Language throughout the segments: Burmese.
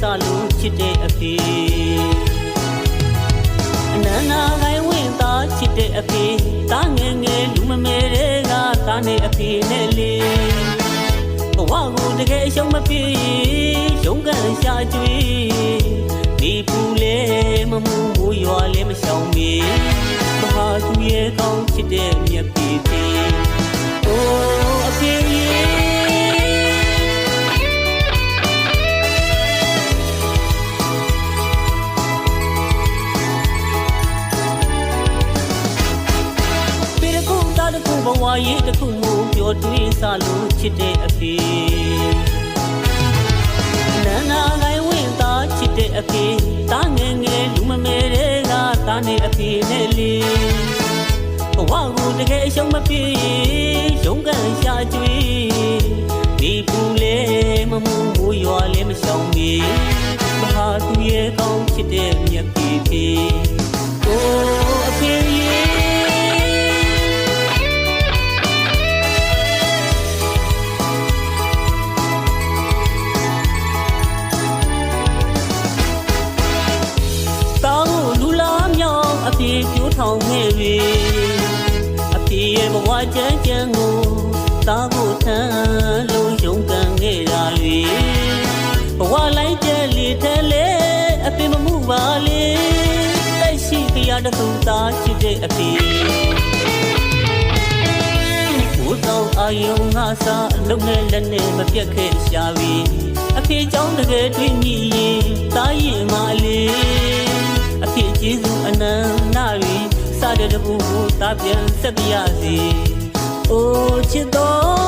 စားလို့ချစ်တဲ့အဖေအနန္နာခိုင်ဝင်သားချစ်တဲ့အဖေတာငယ်ငယ်လူမမဲတဲ့ကတာနေအဖေနဲ့လေဘဝကိုတကယ်ရှုံးမပြေရုံးကန်ရှာကြွေး ဘဝရေးတစ်ခုမို့ပျော်တွေးစားလို့ချစ်တဲ့အဖေနန္နာကိုင်းဝင်သားချစ်တဲ့အဖေတာငယ်ငယ်လူမမဲတဲ့ကတာနေအဖေနဲ့လေဘဝကိုတကယ်ရှုံးမပြေရုံးကန်ရှာကြွေးဒီပူလေမမှုမူရွာလေမရှောင်မီမ ရဲ့ဘဝချမ်းချမ်းကိုတားဖို့ထမ်းလုံးယုံကန်ခဲ့တာလေဘဝလိုက်တဲ့လေထဲလေအပြေမမှုပါလေတိုက်ရှိကြရတဲ့သူသားချစ်တဲ့အပြေဘုသောအာယုံငါစားအလုံးနဲ့လက်နဲ့မပြတ်ခဲ့ရှာပြီအဖေကြောင့်တကယ်တွေ့မိရင်တားရင် စတဲ့တပူကိုတားပြန်ဆက်ပြရစီအိုးချစ်တော်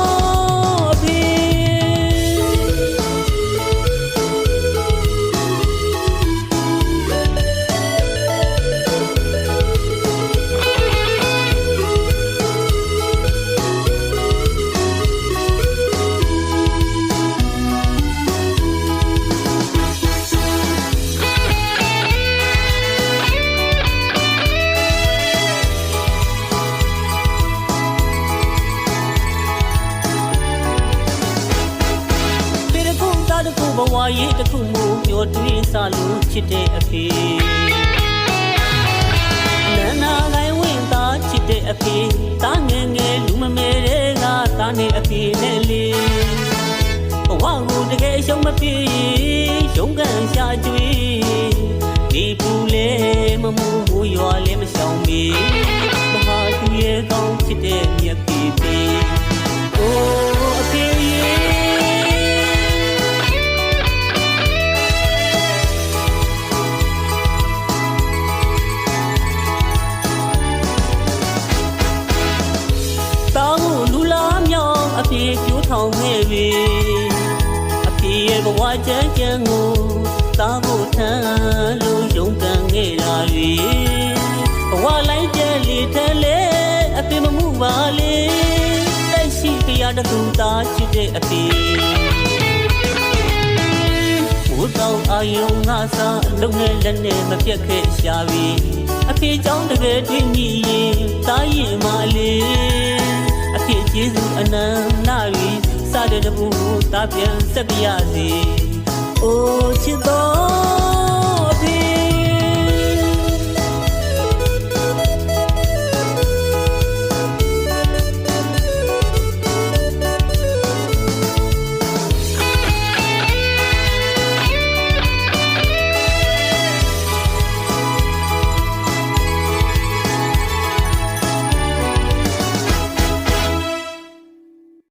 ဘဝရေးတစ်ခုမို့ပျော်တွေးစားလို့ချစ်တဲ့အဖေနန္နာကိုင်းဝင်သားချစ်တဲ့အဖေတာငယ်ငယ်လူမမဲတဲ့ကတာနေအဖေနဲ့လေဘဝကိုတကယ်ရှုံးမပြေရုံးကန်ရှာကြွေးဒီပူလေမမှုမူရွာလေမရှောင်မီမဟာသူရဲ့ကောင်းချစ်တဲ့မြတ်ပြေ ပြီအပြေရဲ့ဘဝချမ်းချမ်းကိုတားဖို့ထမ်းလို့ယုံကန်ခဲ့တာတွေဘဝလိုက်တဲ့လေထဲလေအပြေမမှုပါလေတိုက်ရှိကြရတဲ့သူသားချစ်တဲ့အပြေဘုတော်အာယုံငါစားအလုံးနဲ့လက်နဲ့မပြတ်ခဲ့ရှာပြီအဖေကြောင့်တကယ်တွေ့မိရင်တားရင်မလေး တဲ့တပူတာပြန်ဆက်ပြရစီအိုချစ်တော်